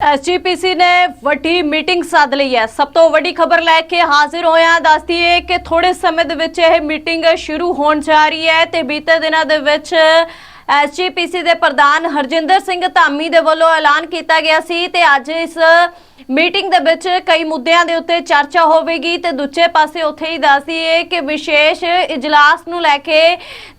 SGPC ਨੇ ਵੱਡੀ meeting ਸੱਦ ਲਈ ਹੈ। ਸਭ ਤੋਂ ਵੱਡੀ ਖਬਰ ਲੈ ਕੇ ਹਾਜ਼ਰ ਹੋਇਆ ਦੱਸਦੀ ਹੈ ਕਿ ਥੋੜੇ ਸਮੇਂ ਦੇ ਵਿੱਚ ਇਹ ਮੀਟਿੰਗ ਸ਼ੁਰੂ ਹੋਣ ਜਾ ਰਹੀ ਹੈ ਤੇ ਬੀਤੇ ਦਿਨਾਂ ਦੇ ਵਿੱਚ ਐਸਜੀਪੀਸੀ ਦੇ ਪ੍ਰਧਾਨ ਹਰਜਿੰਦਰ ਸਿੰਘ ਧਾਮੀ ਦੇ ਵੱਲੋਂ ਐਲਾਨ ਕੀਤਾ ਗਿਆ ਸੀ ਤੇ ਅੱਜ ਇਸ ਮੀਟਿੰਗ ਦੇ ਵਿੱਚ ਕਈ ਮੁੱਦਿਆਂ ਦੇ ਉੱਤੇ ਚਰਚਾ ਹੋਵੇਗੀ ਤੇ ਦੂਜੇ ਪਾਸੇ ਉੱਥੇ ਹੀ ਦੱਸਦੀ ਕਿ ਵਿਸ਼ੇਸ਼ ਇਜਲਾਸ ਨੂੰ ਲੈ ਕੇ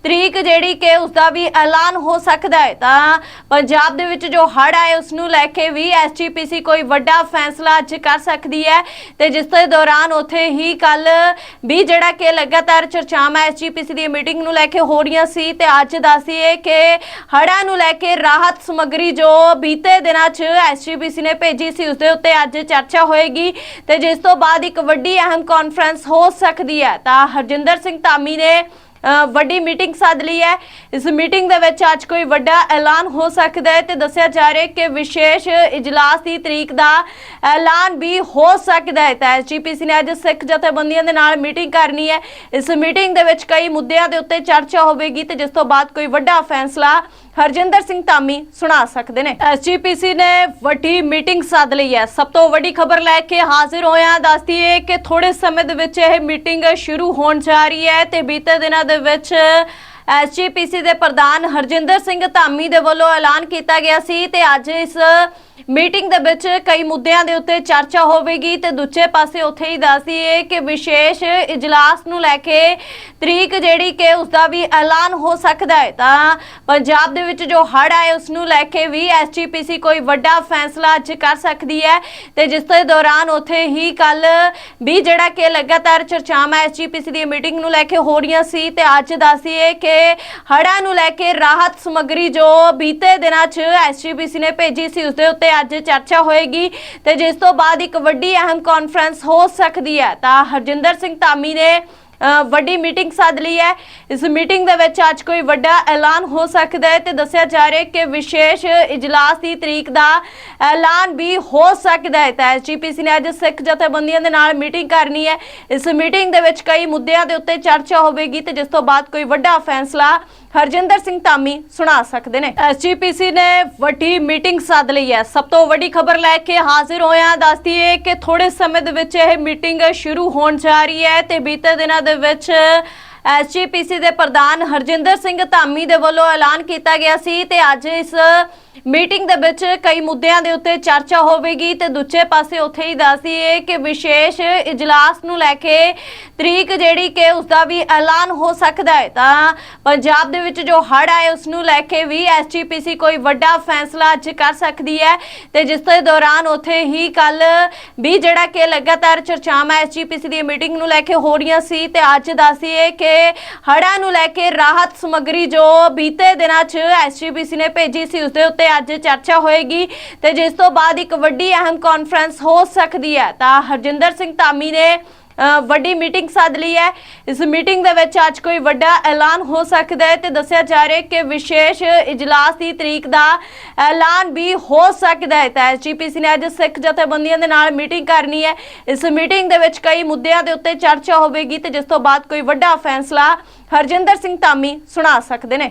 ਤਰੀਕ ਜਿਹੜੀ ਕਿ ਉਸ ਦਾ ਵੀ ਐਲਾਨ ਹੋ ਸਕਦਾ ਹੈ। ਤਾਂ ਪੰਜਾਬ ਦੇ ਵਿੱਚ ਜੋ ਹੜ੍ਹ ਆਏ, ਉਸ ਨੂੰ ਲੈ ਕੇ ਵੀ ਐਸਜੀਪੀਸੀ ਕੋਈ ਵੱਡਾ ਫੈਸਲਾ ਅੱਜ ਕਰ ਸਕਦੀ ਹੈ ਤੇ ਜਿਸ ਦੇ ਦੌਰਾਨ ਉੱਥੇ ਹੀ ਕੱਲ ਵੀ ਜਿਹੜਾ ਕਿ ਲਗਾਤਾਰ ਚਰਚਾਵਾਂ ਐਸਜੀਪੀਸੀ ਦੀ ਮੀਟਿੰਗ ਨੂੰ ਲੈ ਕੇ ਹੋ ਰਹੀਆਂ ਸੀ ਤੇ ਅੱਜ ਦੱਸੀਏ ਕਿ ਹੜ੍ਹਾਂ ਨੂੰ ਲੈ ਕੇ ਰਾਹਤ ਸਮੱਗਰੀ ਜੋ ਬੀਤੇ ਦਿਨਾਂ 'ਚ ਐਸਜੀਪੀਸੀ ਨੇ ਭੇਜੀ ਸੀ ਉਸ ਦੇ ਉੱਤੇ ਅੱਜ ਚਰਚਾ ਹੋਏਗੀ ਤੇ ਜਿਸ ਤੋਂ ਬਾਅਦ ਇੱਕ ਵੱਡੀ ਅਹਿਮ ਕਾਨਫਰੰਸ ਹੋ ਸਕਦੀ ਹੈ। ਤਾਂ ਹਰਜਿੰਦਰ ਸਿੰਘ ਧਾਮੀ ਨੇ ਵੱਡੀ ਮੀਟਿੰਗ ਸੱਦ ਲਈ ਹੈ। ਇਸ ਮੀਟਿੰਗ ਦੇ ਵਿੱਚ ਅੱਜ ਕੋਈ ਵੱਡਾ ਐਲਾਨ ਹੋ ਸਕਦਾ ਹੈ ਤੇ ਦੱਸਿਆ ਜਾ ਰਿਹਾ ਹੈ ਕਿ ਵਿਸ਼ੇਸ਼ ਇਜਲਾਸ ਦੀ ਤਰੀਕ ਦਾ ਐਲਾਨ ਵੀ ਹੋ ਸਕਦਾ ਹੈ। ਤਾਂ ਐਸਜੀਪੀਸੀ ਨੇ ਅੱਜ ਸਿੱਖ ਜਥੇਬੰਦੀਆਂ ਦੇ ਨਾਲ ਮੀਟਿੰਗ ਕਰਨੀ ਹੈ। ਇਸ ਮੀਟਿੰਗ ਦੇ ਵਿੱਚ ਕਈ ਮੁੱਦਿਆਂ ਦੇ ਉੱਤੇ ਚਰਚਾ ਹੋਵੇਗੀ ਤੇ ਜਿਸ ਤੋਂ ਬਾਅਦ ਕੋਈ ਵੱਡਾ ਫੈਸਲਾ ਹਰਜਿੰਦਰ ਸਿੰਘ ਧਾਮੀ ਸੁਣਾ ਸਕਦੇ ਨੇ। ਐਸਜੀਪੀਸੀ ਨੇ ਵੱਡੀ ਮੀਟਿੰਗ ਸੱਦ ਲਈ ਹੈ। ਸਭ ਤੋਂ ਵੱਡੀ ਖਬਰ ਲੈ ਕੇ ਹਾਜ਼ਰ ਹੋਇਆ ਦੱਸਦੀ ਹੈ ਕਿ ਥੋੜੇ ਸਮੇਂ ਦੇ ਵਿੱਚ ਇਹ ਮੀਟਿੰਗ ਸ਼ੁਰੂ ਹੋਣ ਜਾ ਰਹੀ ਹੈ ਤੇ ਬੀਤੇ ਦਿਨਾਂ ਦੇ ਵਿੱਚ ਐਸਜੀਪੀਸੀ ਦੇ ਪ੍ਰਧਾਨ ਹਰਜਿੰਦਰ ਸਿੰਘ ਧਾਮੀ ਦੇ ਵੱਲੋਂ ਐਲਾਨ ਕੀਤਾ ਗਿਆ ਸੀ ਤੇ ਅੱਜ ਇਸ ਮੀਟਿੰਗ ਦੇ ਵਿੱਚ ਕਈ ਮੁੱਦਿਆਂ ਦੇ ਉੱਤੇ ਚਰਚਾ ਹੋਵੇਗੀ ਤੇ ਦੂਜੇ ਪਾਸੇ ਉੱਥੇ ਹੀ ਦੱਸਦੀ ਕਿ ਵਿਸ਼ੇਸ਼ ਇਜਲਾਸ ਨੂੰ ਲੈ ਕੇ ਤਰੀਕ ਜਿਹੜੀ ਕਿ ਉਸ ਦਾ ਵੀ ਐਲਾਨ ਹੋ ਸਕਦਾ ਹੈ। ਤਾਂ ਪੰਜਾਬ ਦੇ ਵਿੱਚ ਜੋ ਹੜ ਆਏ, ਉਸ ਨੂੰ ਲੈ ਕੇ ਵੀ ਐਸਜੀਪੀਸੀ ਕੋਈ ਵੱਡਾ ਫੈਸਲਾ ਅੱਜ ਕਰ ਸਕਦੀ ਹੈ ਤੇ ਜਿਸ ਦੇ ਦੌਰਾਨ ਉੱਥੇ ਹੀ ਕੱਲ ਵੀ ਜਿਹੜਾ ਕਿ ਲਗਾਤਾਰ ਚਰਚਾਵਾਂ ਐਸਜੀਪੀਸੀ ਦੀ ਮੀਟਿੰਗ ਨੂੰ ਲੈ ਕੇ ਹੋ ਰਹੀਆਂ ਸੀ ਤੇ ਅੱਜ ਦੱਸੀਏ ਕਿ ਹੜ੍ਹਾਂ ਨੂੰ ਲੈ ਕੇ ਰਾਹਤ ਸਮੱਗਰੀ ਜੋ ਬੀਤੇ ਦਿਨਾਂ 'ਚ ਐਸਜੀਪੀਸੀ ਨੇ ਭੇਜੀ ਸੀ, ਉਸ ਦੇ ਉੱਤੇ ਅੱਜ ਚਰਚਾ ਹੋਏਗੀ ਤੇ ਜਿਸ ਤੋਂ ਬਾਅਦ ਇੱਕ ਵੱਡੀ ਅਹਿਮ ਕਾਨਫਰੰਸ ਹੋ ਸਕਦੀ ਹੈ। ਤਾਂ ਹਰਜਿੰਦਰ ਸਿੰਘ ਧਾਮੀ ਨੇ ਵੱਡੀ ਮੀਟਿੰਗ ਸੱਦ ਲਈ ਹੈ। ਇਸ ਮੀਟਿੰਗ ਦੇ ਵਿੱਚ ਅੱਜ ਕੋਈ ਵੱਡਾ ਐਲਾਨ ਹੋ ਸਕਦਾ ਹੈ ਤੇ ਦੱਸਿਆ ਜਾ ਰਿਹਾ ਕਿ ਵਿਸ਼ੇਸ਼ ਇਜਲਾਸ ਦੀ ਤਰੀਕ ਦਾ ਐਲਾਨ ਵੀ ਹੋ ਸਕਦਾ ਹੈ। ਤਾਂ ਐਸਜੀਪੀਸੀ ਨੇ ਅੱਜ ਸਿੱਖ ਜਥੇਬੰਦੀਆਂ ਦੇ ਨਾਲ ਮੀਟਿੰਗ ਕਰਨੀ ਹੈ। ਇਸ ਮੀਟਿੰਗ ਦੇ ਵਿੱਚ ਕਈ ਮੁੱਦਿਆਂ ਦੇ ਉੱਤੇ ਚਰਚਾ ਹੋਵੇਗੀ ਤੇ ਜਿਸ ਤੋਂ ਬਾਅਦ ਕੋਈ ਵੱਡਾ ਫੈਸਲਾ ਹਰਜਿੰਦਰ ਸਿੰਘ ਧਾਮੀ ਸੁਣਾ ਸਕਦੇ ਨੇ। ਐਸਜੀਪੀਸੀ ਨੇ ਵੱਡੀ ਮੀਟਿੰਗ ਸੱਦ ਲਈ ਹੈ। ਸਭ ਤੋਂ ਵੱਡੀ ਖਬਰ ਲੈ ਕੇ ਹਾਜ਼ਰ ਹੋਇਆ ਦੱਸਦੀ ਹੈ ਕਿ ਥੋੜੇ ਸਮੇਂ ਦੇ ਵਿੱਚ ਇਹ ਮੀਟਿੰਗ ਸ਼ੁਰੂ ਹੋਣ ਜਾ ਰਹੀ ਹੈ ਤੇ ਬੀਤੇ ਦਿਨਾਂ ਦੇ ਵਿੱਚ ਐਸਜੀਪੀਸੀ ਦੇ ਪ੍ਰਧਾਨ ਹਰਜਿੰਦਰ ਸਿੰਘ ਧਾਮੀ ਦੇ ਵੱਲੋਂ ਐਲਾਨ ਕੀਤਾ ਗਿਆ ਸੀ ਤੇ ਅੱਜ ਇਸ ਮੀਟਿੰਗ ਦੇ ਵਿੱਚ ਕਈ ਮੁੱਦਿਆਂ ਦੇ ਉੱਤੇ ਚਰਚਾ ਹੋਵੇਗੀ ਤੇ ਦੂਜੇ ਪਾਸੇ ਉੱਥੇ ਹੀ ਦੱਸਦੀ ਕਿ ਵਿਸ਼ੇਸ਼ ਇਜਲਾਸ ਨੂੰ ਲੈ ਕੇ ਤਰੀਕ ਜਿਹੜੀ ਕਿ ਉਸ ਦਾ ਵੀ ਐਲਾਨ ਹੋ ਸਕਦਾ ਹੈ। ਤਾਂ ਪੰਜਾਬ ਦੇ ਵਿੱਚ ਜੋ ਹੜ੍ਹ ਆਏ, ਉਸ ਨੂੰ ਲੈ ਕੇ ਵੀ ਐਸਜੀਪੀਸੀ ਕੋਈ ਵੱਡਾ ਫੈਸਲਾ ਅੱਜ ਕਰ ਸਕਦੀ ਹੈ ਤੇ ਜਿਸ ਦੇ ਦੌਰਾਨ ਉੱਥੇ ਹੀ ਕੱਲ ਵੀ ਜਿਹੜਾ ਕਿ ਲਗਾਤਾਰ ਚਰਚਾਵਾਂ ਐਸਜੀਪੀਸੀ ਦੀ ਮੀਟਿੰਗ ਨੂੰ ਲੈ ਕੇ ਹੋ ਰਹੀਆਂ ਸੀ ਤੇ ਅੱਜ ਦੱਸੀਏ ਕਿ ਹੜ੍ਹਾਂ ਨੂੰ ਲੈ ਕੇ ਰਾਹਤ ਸਮੱਗਰੀ ਜੋ ਬੀਤੇ ਦਿਨਾਂ 'ਚ ਐਸਜੀਪੀਸੀ ਨੇ ਭੇਜੀ ਸੀ, ਉਸ ਦੇ ਉੱਤੇ ਅੱਜ ਚਰਚਾ ਹੋਏਗੀ ਤੇ ਜਿਸ ਤੋਂ ਬਾਅਦ ਇੱਕ ਵੱਡੀ ਅਹਿਮ ਕਾਨਫਰੰਸ ਹੋ ਸਕਦੀ ਹੈ। ਤਾਂ ਹਰਜਿੰਦਰ ਸਿੰਘ ਧਾਮੀ ਨੇ ਅ, ਵੱਡੀ ਮੀਟਿੰਗ ਸੱਦ ਲਈ ਹੈ। ਇਸ ਮੀਟਿੰਗ ਦੇ ਵਿੱਚ ਅੱਜ ਕੋਈ ਵੱਡਾ ਐਲਾਨ ਹੋ ਸਕਦਾ ਹੈ ਤੇ ਦੱਸਿਆ ਜਾ ਰਿਹਾ ਕਿ ਵਿਸ਼ੇਸ਼ ਇਜਲਾਸ ਦੀ ਤਰੀਕ ਦਾ ਐਲਾਨ ਵੀ ਹੋ ਸਕਦਾ ਹੈ। ਤਾਂ ਐਸਜੀਪੀਸੀ ਨੇ ਅੱਜ ਸਿੱਖ ਜਥੇਬੰਦੀਆਂ ਦੇ ਨਾਲ ਮੀਟਿੰਗ ਕਰਨੀ ਹੈ। ਇਸ ਮੀਟਿੰਗ ਦੇ ਵਿੱਚ ਕਈ ਮੁੱਦਿਆਂ ਦੇ ਉੱਤੇ ਚਰਚਾ ਹੋਵੇਗੀ ਤੇ ਜਿਸ ਤੋਂ ਬਾਅਦ ਕੋਈ ਵੱਡਾ ਫੈਸਲਾ ਹਰਜਿੰਦਰ ਸਿੰਘ ਧਾਮੀ ਸੁਣਾ ਸਕਦੇ ਨੇ।